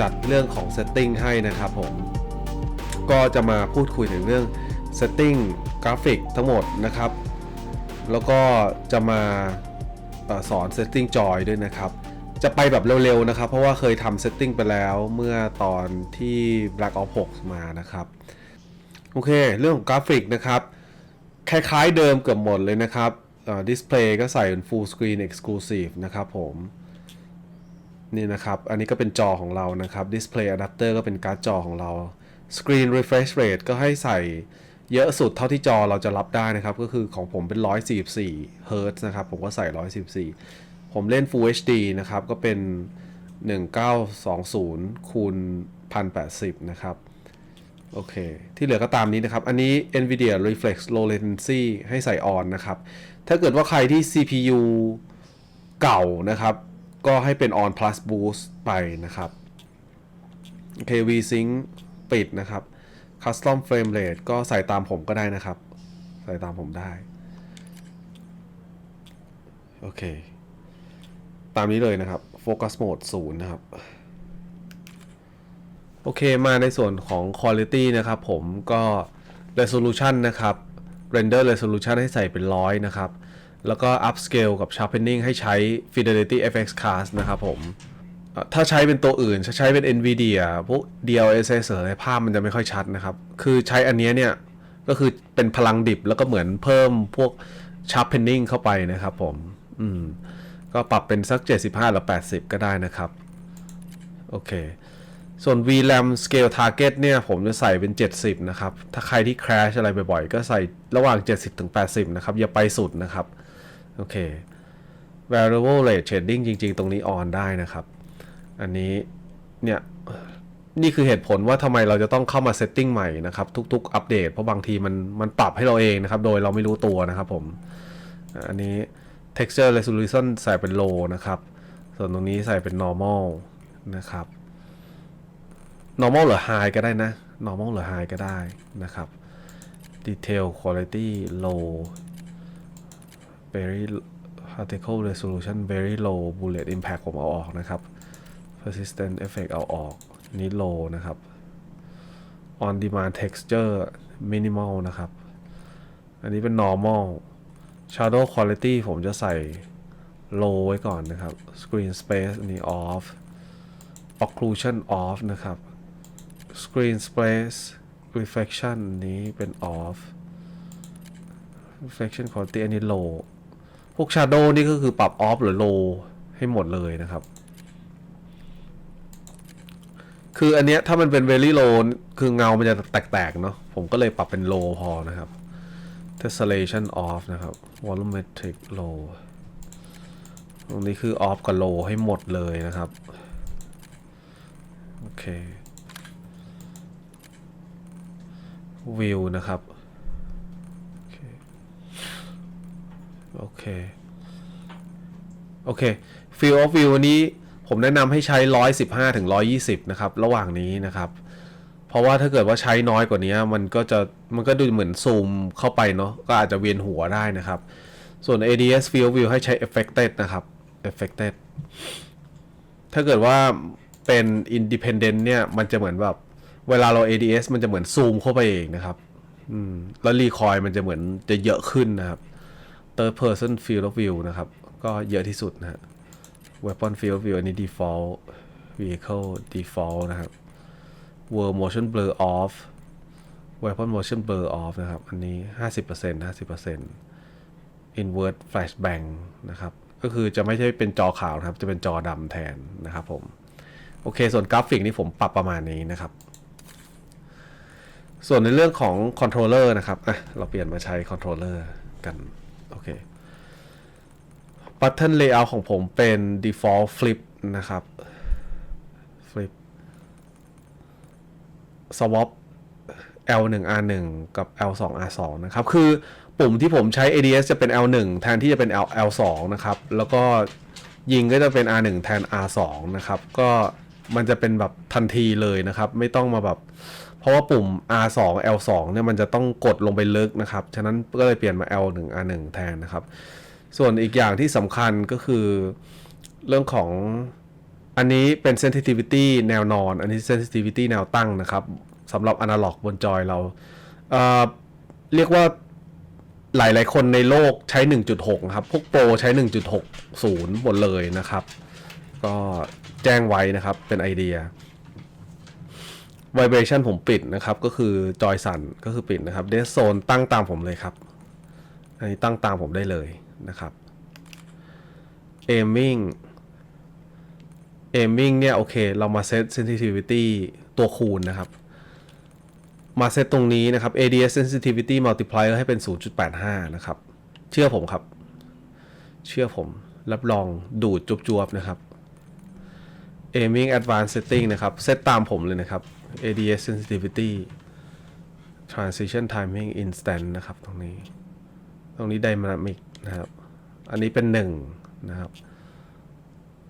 จัดเรื่องของ setting ให้นะครับผม ก็จะมาพูดคุยถึงเรื่อง setting กราฟิกทั้งหมดนะครับ แล้วก็จะมาสอน setting จอยด้วยนะครับ จะไปแบบเร็วๆนะครับ เพราะว่าเคยทำ setting ไปแล้วเมื่อตอนที่ Black Ops 6 มานะครับ โอเค เรื่องของกราฟิกนะครับ คล้ายๆเดิมเกือบหมดเลยนะครับดิสเพลย์ก็ใส่เป็น full screen exclusive นะครับผม นี่นะครับ อันนี้ก็เป็นจอของเรานะครับ display adapter ก็เป็นการ์ดจอของเรา screen refresh rate ก็ให้ใส่เยอะสุดเท่าที่จอเราจะรับได้นะครับ ก็คือของผมเป็น 144 Hz นะครับ ผมก็ใส่ 144 ผมเล่น Full HD นะครับ ก็เป็น 1920คูณ1080 นะครับ โอเค ที่เหลือก็ตามนี้นะครับ อันนี้ NVIDIA Reflex Low Latency ให้ใส่ on นะครับ ถ้าเกิดว่าใครที่ CPU เก่านะครับ ก็ให้เป็น on plus boost ไปนะครับโอเค VSync ปิดนะครับ Custom Frame Rate ก็ใส่ตามผมก็ได้นะครับ ใส่ตามผมได้ โอเค ตามนี้เลยนะครับ Focus Mode 0นะครับ โอเค มาในส่วนของ Quality นะครับ ผมก็ Resolution นะครับ Render Resolution ให้ใส่เป็นร้อยนะครับ แล้วก็ Upscale กับ Sharpening ให้ใช้ Fidelity FX Cast นะครับผม ถ้าใช้เป็นตัวอื่นใช้เป็น NVIDIA พวก DLSS อะไรภาพมันจะไม่ค่อยชัดนะครับ คือใช้อันนี้เนี่ย ก็คือเป็นพลังดิบแล้วก็เหมือนเพิ่มพวก Sharpening เข้าไปนะครับผม อืม ก็ปรับเป็นสัก 75 หรือ 80 ก็ได้นะครับ โอเคส่วน VRAM Scale Target เนี่ยผมจะใส่เป็น 70 นะครับ ถ้าใครที่ crash อะไรบ่อยๆ ก็ใส่ระหว่าง 70ถึง80 นะครับ อย่าไปสุดนะครับ โอเค Variable Rate Shading จริง ๆ ตรงนี้ on ได้นะครับ อันนี้เนี่ยนี่คือเหตุผลว่าทำไมเราจะต้องเข้ามา setting ใหม่นะครับ ทุกๆ อัปเดต เพราะบางทีมันมันปรับให้เราเองนะครับ โดยเราไม่รู้ตัวนะครับผม อันนี้ texture resolution ใส่เป็น low นะครับ ส่วนตรงนี้ใส่เป็น normal นะครับ normal หรือ high ก็ได้นะ normal หรือ high ก็ได้นะครับ detail quality low very particle resolution very low bullet impact ผมเอาออกนะครับ persistent effect เอาออกนี่ low นะครับ on demand texture minimal นะครับ อันนี้เป็น normal shadow quality ผมจะใส่ low ไว้ก่อนนะครับ screen space อันนี้ off occlusion off นะครับ screen space reflection นี้เป็น off reflection quality อันนี้ low พวก shadow นี่ก็คือปรับ off หรือ low ให้หมดเลยนะครับ คืออันเนี้ยถ้ามันเป็น very low คือเงามันจะแตกๆเนาะผมก็เลยปรับเป็น low พอนะครับ tessellation off นะครับ volumetric low ตรงนี้คือ off กับ low ให้หมดเลยนะครับ โอเค view นะครับ โอเค โอเค โอเค field of view อันนี้ผมแนะนำให้ใช้ 115 ถึง 120 นะครับ ระหว่างนี้นะครับ เพราะว่าถ้าเกิดว่าใช้น้อยกว่านี้ มันก็จะ มันก็ดูเหมือนซูมเข้าไปเนาะ ก็อาจจะเวียนหัวได้นะครับ ส่วน ADS Field of View ให้ใช้ Affected นะครับ Affected ถ้าเกิดว่าเป็น Independent เนี่ย มันจะเหมือนแบบ เวลาเรา ADS มันจะเหมือนซูมเข้าไปเองนะครับ อืม แล้วรีคอยมันจะเหมือนจะเยอะขึ้นนะครับ Third Person Field of View นะครับ ก็เยอะที่สุดนะฮะ Weapon Field of View อันนี้ Default Vehicle Default นะครับ World Motion Blur Off Weapon Motion Blur Off นะครับ อันนี้ 50% 50% Invert Flashbang นะครับ ก็คือจะไม่ใช่เป็นจอขาวนะครับ จะเป็นจอดำแทนนะครับผม โอเค ส่วนกราฟิกนี่ผมปรับประมาณนี้นะครับ ส่วนในเรื่องของคอนโทรลเลอร์นะครับ เราเปลี่ยนมาใช้คอนโทรลเลอร์กัน โอเค Button Layout ของผมเป็น Default Flip นะครับ Flip Swap L1 R1 กับ L2 R2 นะครับ คือปุ่มที่ผมใช้ ADS จะเป็น L1 แทนที่จะเป็น L L2 นะครับ แล้วก็ยิงก็จะเป็น R1 แทน R2 นะครับ ก็มันจะเป็นแบบทันทีเลยนะครับ ไม่ต้องมาแบบ เพราะว่าปุ่ม R2 L2 เนี่ยมันจะต้องกดลงไปลึกนะครับ ฉะนั้นก็เลยเปลี่ยนมา L1 R1 แทนนะครับ ส่วนอีกอย่างที่สำคัญก็คือเรื่องของอันนี้เป็น sensitivity แนวนอน อันนี้ sensitivity แนวตั้งนะครับสำหรับ analog บนจอยเราเเรียกว่าหลาย ๆ คนในโลกใช้ 1.6 ครับ พวกโปรใช้ 1.60 หมดเลยนะครับ ก็แจ้งไว้นะครับเป็นไอเดีย vibration ผมปิดนะครับ ก็คือจอยสั่นก็คือปิดนะครับ dead zone ตั้งตามผมเลยครับ อันนี้ตั้งตามผมได้เลยนะครับ aiming aiming เนี่ย โอเค เรามาเซต sensitivity ตัวคูณนะครับ มาเซตตรงนี้นะครับ ADS sensitivity multiplier ให้เป็น 0.85 นะครับ เชื่อผมครับ เชื่อผม รับรองดูดจุบๆนะครับ aiming advanced setting นะครับ เซตตามผมเลยนะครับ ADS sensitivity transition timing instant นะครับ ตรงนี้ ตรงนี้ dynamic นะครับ อันนี้เป็น 1 นะครับ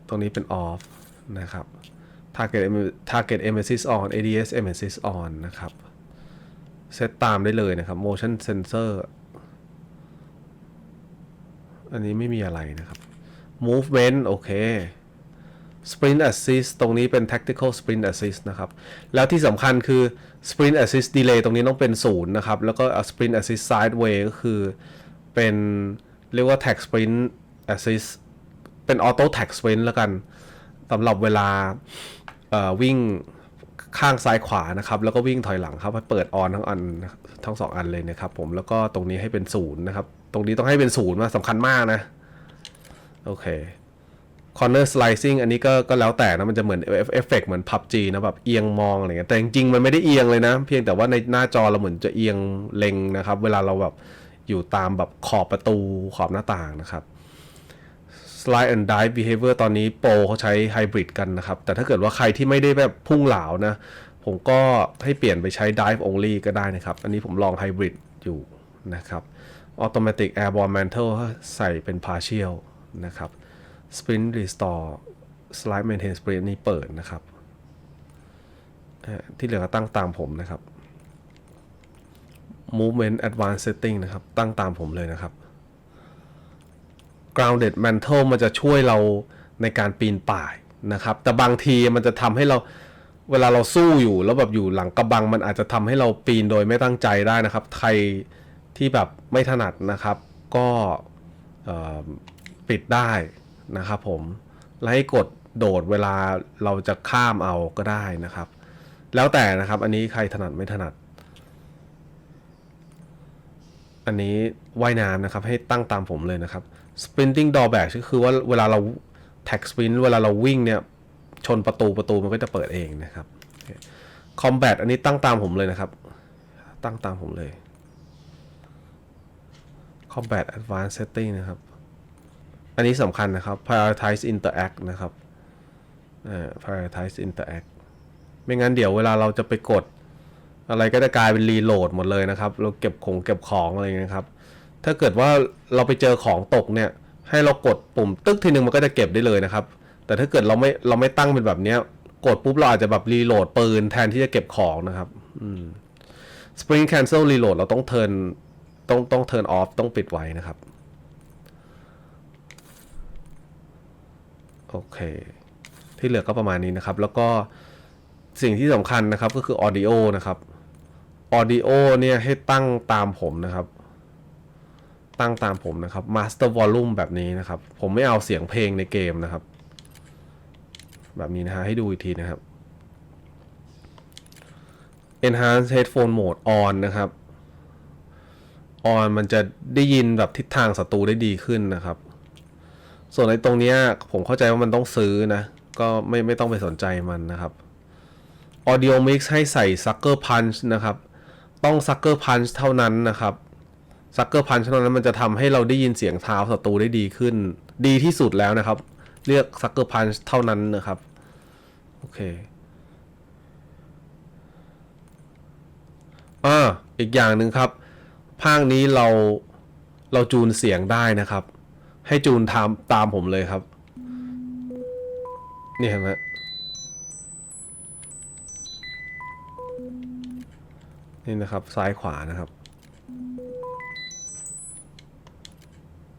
ตรงนี้เป็น off นะครับ target target emesis on ADS emesis on นะครับ เซตตามได้เลยนะครับ motion sensor อันนี้ไม่มีอะไรนะครับ movement โอเค sprint assist ตรงนี้เป็น tactical sprint assist นะครับ แล้วที่สำคัญคือ sprint assist delay ตรงนี้ต้องเป็นศูนย์นะครับ แล้วก็ sprint assist sideway ก็คือเป็นเรียกว่า tag sprint assist เป็น auto tag sprint แล้วกันสำหรับเวลาวิ่งข้างซ้ายขวานะครับ แล้วก็วิ่งถอยหลังครับให้เปิดออนทั้งอันทั้งสองอันเลยนะครับผม แล้วก็ตรงนี้ให้เป็นศูนย์นะครับ ตรงนี้ต้องให้เป็นศูนย์มาสำคัญมากนะ โอเค corner slicing อันนี้ก็ก็แล้วแต่นะมันจะเหมือนเอฟเฟกเหมือน PUBG นะแบบเอียงมองอะไรเงี้ยแต่จริงๆมันไม่ได้เอียงเลยนะ เพียงแต่ว่าในหน้าจอเราเหมือนจะเอียงเล็งนะครับ เวลาเราแบบอยู่ตามแบบขอบประตูขอบหน้าต่างนะครับ slide and dive behavior ตอนนี้โปรเขาใช้ hybrid กันนะครับ แต่ถ้าเกิดว่าใครที่ไม่ได้แบบพุ่งเหลานะ ผมก็ให้เปลี่ยนไปใช้ dive only ก็ได้นะครับ อันนี้ผมลอง hybrid อยู่นะครับ automatic airborne mantle ใส่เป็น partial นะครับ sprint restore slide maintain sprint นี่เปิดนะครับ ที่เหลือก็ตั้งตามผมนะครับ movement advanced setting นะครับ ตั้งตามผมเลยนะครับ grounded mantle มันจะช่วยเราในการปีนป่ายนะครับ แต่บางทีมันจะทำให้เราเวลาเราสู้อยู่แล้วแบบอยู่หลังกระบังมันอาจจะทำให้เราปีนโดยไม่ตั้งใจได้นะครับ ใครที่แบบไม่ถนัดนะครับ ก็ปิดได้ นะครับผมแล้วให้กดโดดเวลาเราจะข้ามเอาก็ได้นะครับ แล้วแต่นะครับอันนี้ใครถนัดไม่ถนัด อันนี้ว่ายน้ำนะครับให้ตั้งตามผมเลยนะครับ sprinting doorbell ก็คือว่าเวลาเรา tag sprint เวลาเราวิ่งเนี่ยชนประตูประตูมันก็จะเปิดเองนะครับ combat อันนี้ตั้งตามผมเลยนะครับ ตั้งตามผมเลย combat advanced setting นะครับ อันนี้สำคัญนะครับ prioritize interact นะครับ prioritize interact ไม่งั้นเดี๋ยวเวลาเราจะไปกด อะไรก็จะกลายเป็นรีโหลดหมดเลยนะครับ เราเก็บของเก็บของอะไรอย่างเงี้ยครับ ถ้าเกิดว่าเราไปเจอของตกเนี่ย ให้เรากดปุ่มตึ๊กทีนึงมันก็จะเก็บได้เลยนะครับ แต่ถ้าเกิดเราไม่เราไม่ตั้งเป็นแบบนี้กดปุ๊บเราอาจจะแบบรีโหลดปืนแทนที่จะเก็บของนะครับ อืม Spring Cancel Reload เราต้องเทิร์นต้องต้องเทิร์นออฟต้องปิดไว้นะครับ โอเค ที่เหลือก็ประมาณนี้นะครับ แล้วก็สิ่งที่สำคัญนะครับก็คือ Audio นะครับ Audio เนี่ยให้ตั้งตามผมนะครับ ตั้งตามผมนะครับ Master Volume แบบนี้นะครับ ผมไม่เอาเสียงเพลงในเกมนะครับ แบบนี้นะฮะให้ดูอีกทีนะครับ Enhance Headphone Mode on นะครับ on มันจะได้ยินแบบทิศทางศัตรูได้ดีขึ้นนะครับ ส่วนในตรงเนี้ยผมเข้าใจว่ามันต้องซื้อนะ ก็ไม่ไม่ต้องไปสนใจมันนะครับ Audio Mix ให้ใส่ Sucker Punch นะครับ ต้อง Sucker Punch เท่านั้นนะครับ Sucker Punch เท่านั้นมันจะทำให้เราได้ยินเสียงเท้าศัตรูได้ดีขึ้น ดีที่สุดแล้วนะครับ เลือก Sucker Punch เท่านั้นนะครับ โอเคอ่าอีกอย่างหนึ่งครับ ภาคนี้เราเราจูนเสียงได้นะครับ ให้จูนตามตามผมเลยครับ นี่เห็นไหมนี่นะครับ ซ้ายขวานะครับ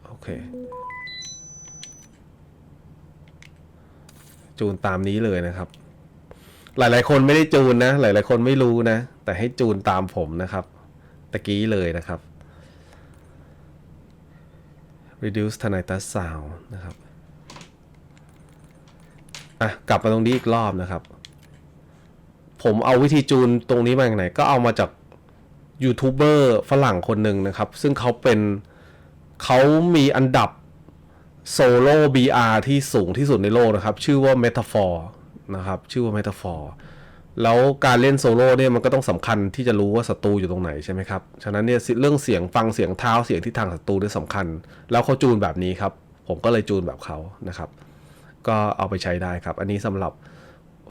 โอเค จูนตามนี้เลยนะครับ หลายๆ คนไม่ได้จูนนะ หลายๆ คนไม่รู้นะ แต่ให้จูนตามผมนะครับ ตะกี้เลยนะครับ reduce tinnitus sound นะครับอะกลับมาตรงนี้อีกรอบนะครับ ผมเอาวิธีจูนตรงนี้มาจากไหน ก็เอามาจากยูทูบเบอร์ฝรั่งคนหนึ่งนะครับ ซึ่งเขาเป็นเขามีอันดับโซโล่ BR ที่สูงที่สุดในโลกนะครับ ชื่อว่า Metaphor นะครับ ชื่อว่า Metaphor แล้วการเล่นโซโล่เนี่ยมันก็ต้องสำคัญที่จะรู้ว่าศัตรูอยู่ตรงไหนใช่ไหมครับ ฉะนั้นเนี่ยเรื่องเสียงฟังเสียงเท้าเสียงที่ทางศัตรูนี่ยสำคัญ แล้วเขาจูนแบบนี้ครับ ผมก็เลยจูนแบบเขานะครับ ก็เอาไปใช้ได้ครับ อันนี้สำหรับ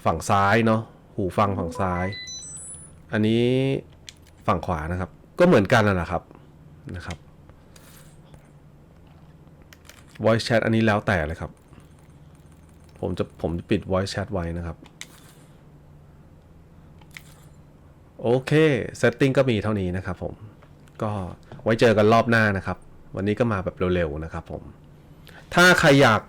ฝั่งซ้ายเนาะหูฟังฝั่งซ้าย อันนี้ฝั่งขวานะครับ ก็เหมือนกันนั่นแหละครับนะครับ voice chat อันนี้แล้วแต่เลยครับ ผมจะผมจะปิด voice chat ไว้นะครับ โอเค setting ก็มีเท่านี้นะครับผม ก็ไว้เจอกันรอบหน้านะครับ วันนี้ก็มาแบบเร็วๆนะครับผม ถ้าใครอยาก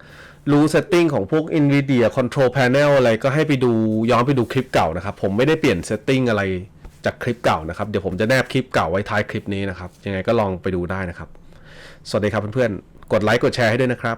รู้ setting ของพวก NVIDIA Control Panel อะไรก็ให้ไปดูย้อนไปดูคลิปเก่านะครับ ผมไม่ได้เปลี่ยน setting อะไรจากคลิปเก่านะครับ เดี๋ยวผมจะแนบคลิปเก่าไว้ท้ายคลิปนี้นะครับ ยังไงก็ลองไปดูได้นะครับ สวัสดีครับเพื่อนๆ กดไลค์กดแชร์ให้ด้วยนะครับ